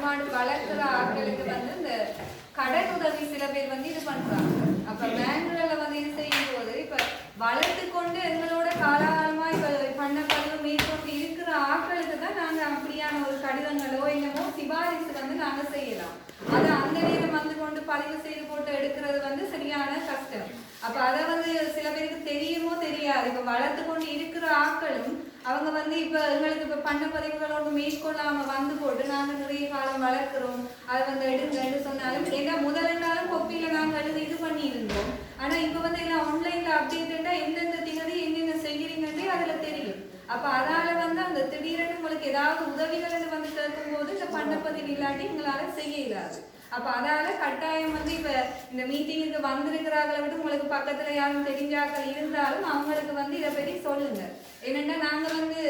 வருமானம் வளர்க்கிற ஆட்களுக்கு வந்து இந்த கடன் உதவி சில பேர் வந்து இது பண்றாங்க. அப்ப பேங்குல வந்து இது செய்யும் போது இப்ப வளர்த்து கொண்டு எங்களோட காலாகாலமா இப்ப பண்ண பதிவு மேற்கொண்டு இருக்கிற ஆட்களுக்கு தான் நாங்க அப்படியான ஒரு கடிதங்களோ என்னமோ சிபாரிசு வந்து நாங்க செய்யலாம். அது அந்த நேரம் வந்து கொண்டு பதிவு செய்து போட்டு எடுக்கிறது வந்து சரியான கஷ்டம். அப்ப அதை வந்து சில பேருக்கு தெரியுமோ தெரியாது. இப்ப வளர்த்து கொண்டு இருக்கிற ஆட்களும் அவங்க வந்து இப்ப எங்களுக்கு இப்ப பண்ண பதிவுகளோடு மேற்கொள்ளாம வந்து போட்டு நாங்க நிறைய காலம் வளர்க்கிறோம். அதை வந்து எடுங்கன்னு சொன்னாலும் ஏன்னா முதலெண்டாலும் கொப்பியில் நாங்க எழுதி இது பண்ணி இருந்தோம் ஆனா இப்ப வந்து எல்லாம் ஆன்லைனில் அப்டேட்டா எந்தெந்த திகதி என்னென்ன செய்கிறீங்கன்றே அதுல தெரியும். அப்ப அதால் வந்து அந்த திடீரென உங்களுக்கு ஏதாவது உதவிகள் வந்து கேட்கும்போது இந்த பண்ணப்பதிவு இல்லாட்டி எங்களால் செய்ய இயலாது. அப்ப அதால கட்டாயம் வந்து இப்ப இந்த மீட்டிங்குக்கு வந்திருக்கிறார்களை விட உங்களுக்கு பக்கத்துல யாரும் தெரிஞ்சாக்கள் இருந்தாலும் அவங்களுக்கு வந்து இதை பற்றி சொல்லுங்க. என்னன்னா நாங்க வந்து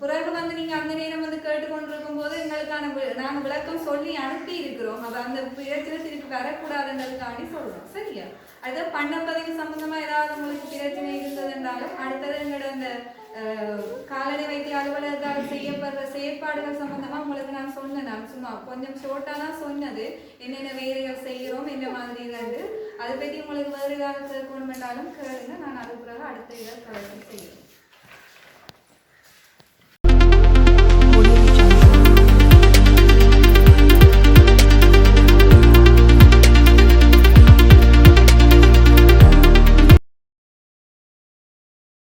பிறகு வந்து நீங்க அந்த நேரம் வந்து கேட்டுக்கொண்டிருக்கும் போது எங்களுக்கான நாங்கள் நாங்க விளக்கம் சொல்லி அனுப்பி இருக்கிறோம் அப்ப அந்த பிரச்சனை திருப்பி வரக்கூடாதுன்றதுக்காண்டி சொல்றோம். சரியா? அது பண்ணப்பதிவு சம்பந்தமா ஏதாவது உங்களுக்கு பிரச்சனை இருந்ததுன்றாலும் அடுத்தது எங்களோட இந்த அஹ், வைத்திய அலுவலகத்தால் செய்யப்படுற செயற்பாடுகள் சம்பந்தமா உங்களுக்கு நான் சொல்ல கொஞ்சம் ஷோர்ட்டாக தான் சொன்னது. என்னென்ன வேலைகள் செய்கிறோம் என்ன மாதிரி அது அதை பற்றி உங்களுக்கு வேறு ஏதாவது கேட்கணும் கேளுங்க. நான் அது பிறகு அடுத்த இதை தொடர்ந்து செய்கிறேன்.